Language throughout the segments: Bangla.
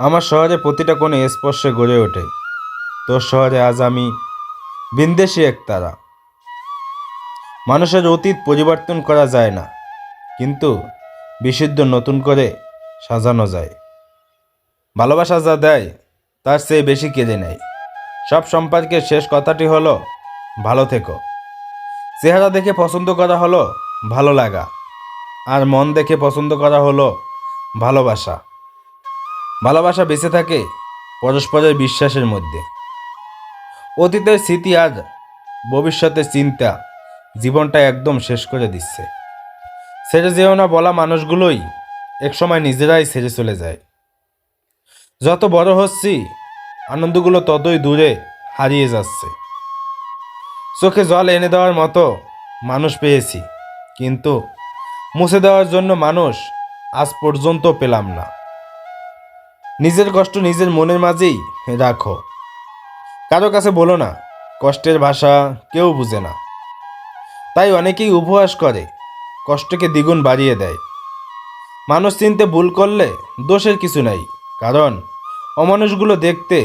আমার শহরে প্রতিটা কোণে স্পর্শে গড়ে ওঠে। তোর শহরে আজ আমি বিন্দেশি এক তারা। মানুষের অতীত পরিবর্তন করা যায় না, কিন্তু বিশুদ্ধ নতুন করে সাজানো যায়। ভালোবাসা যা দেয়, তার চেয়ে বেশি কেড়ে নেয়। সব সম্পর্কের শেষ কথাটি হলো, ভালো থেকো। চেহারা দেখে পছন্দ করা হলো, ভালো লাগা। আর মন দেখে পছন্দ করা হলো, ভালোবাসা। ভালোবাসা বেঁচে থাকে পরস্পরের বিশ্বাসের মধ্যে। অতীতের স্মৃতি আর ভবিষ্যতের চিন্তা জীবনটা একদম শেষ করে দিচ্ছে। ছেড়ে যেও না বলা মানুষগুলোই একসময় নিজেরাই ছেড়ে চলে যায়। যত বড় হচ্ছি, আনন্দগুলো ততই দূরে হারিয়ে যাচ্ছে। চোখে জল এনে দেওয়ার মতো মানুষ পেয়েছি, কিন্তু মুছে দেওয়ার জন্য মানুষ আজ পর্যন্ত পেলাম না। নিজের কষ্ট নিজের মনের মাঝেই রাখো। কারও কাছে বলো না, কষ্টের ভাষা কেউ বুঝে না। তাই অনেকেই উপহাস করে, কষ্টকে দ্বিগুণ বাড়িয়ে দেয়। মানুষ চিনতে ভুল করলে দোষের কিছু নাই, কারণ অমানুষগুলো দেখতে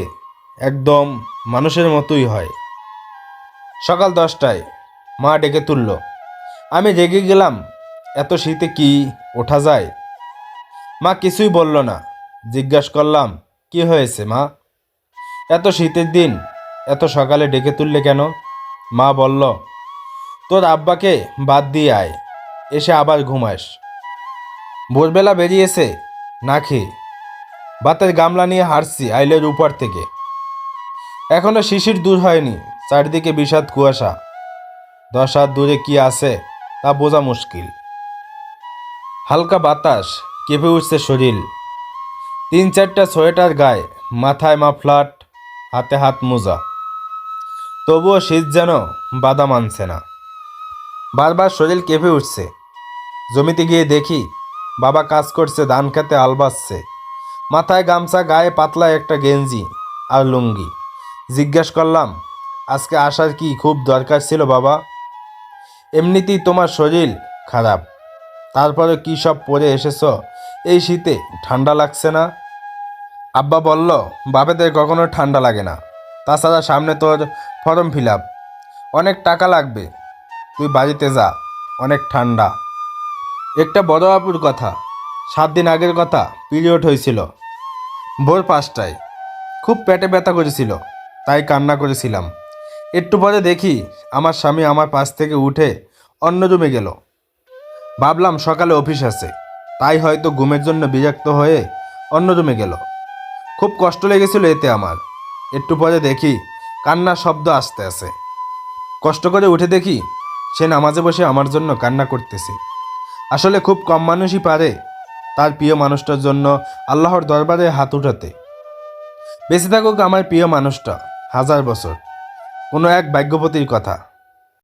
একদম মানুষের মতোই হয়। সকাল দশটায় মা ডেকে তুলল, আমি রেগে গেলাম, এত শীতে কি ওঠা যায়? মা কিছুই বলল না। জিজ্ঞাসা করলাম, কি হয়েছে মা? এত শীতের দিন, এত সকালে ডেকে তুললে কেন? মা বলল, তোর আব্বাকে বাদ দিয়ে আয়, এসে আবার ঘুমাস। ভোরবেলা বেরিয়েছে, না খেয়ে। বাতের গামলা নিয়ে হাঁটছি আইলের উপর থেকে। এখনও শিশির দূর হয়নি, চারিদিকে বিষাদ কুয়াশা। দশ হাত দূরে কি আছে, তা বোঝা মুশকিল। হালকা বাতাস কেঁপে উঠছে শরীর। তিন চারটা সোয়েটার গায়ে, মাথায় মাফলাট হাতে হাত মোজা। তবুও শীত যেন বাধা মানছে না। বারবার শরীর কেঁপে উঠছে। জমিতে গিয়ে দেখি, বাবা কাজ করছে, ধান খেতে আল মাথায় গামছা, গায়ে পাতলা একটা গেঞ্জি আর লুঙ্গি। জিজ্ঞেস করলাম, আজকে আসার কি খুব দরকার ছিল বাবা? এমনিতেই তোমার শরীর খারাপ। তারপরে কী সব পরে এসেছ? এই শীতে ঠান্ডা লাগছে না। আব্বা বলল, বাপেদের কখনো ঠান্ডা লাগে না। তাছাড়া সামনে তোর ফর্ম ফিল আপ অনেক টাকা লাগবে। তুই বাড়িতে যা, অনেক ঠান্ডা। একটা বড় আপুর কথা, সাত দিন আগের কথা পিরিয়ড হয়েছিল। ভোর পাঁচটায়। খুব পেটে ব্যথা করেছিল, তাই কান্না করেছিলাম। একটু পরে দেখি আমার স্বামী আমার পাশ থেকে উঠে অন্য রুমে গেল। ভাবলাম সকালে অফিস আছে। তাই হয়তো ঘুমের জন্য বিরক্ত হয়ে অন্য রুমে গেল। খুব কষ্ট লেগেছিল এতে আমার। একটু পরে দেখি কান্নার শব্দ আসতে আসে কষ্ট করে উঠে দেখি সে নামাজে বসে আমার জন্য কান্না করতেছে। আসলে খুব কম মানুষই পারে তার প্রিয় মানুষটার জন্য আল্লাহর দরবারে হাত উঠাতে। বেঁচে থাকুক আমার প্রিয় মানুষটা, হাজার বছর। কোনো এক ভাগ্যবতীর কথা।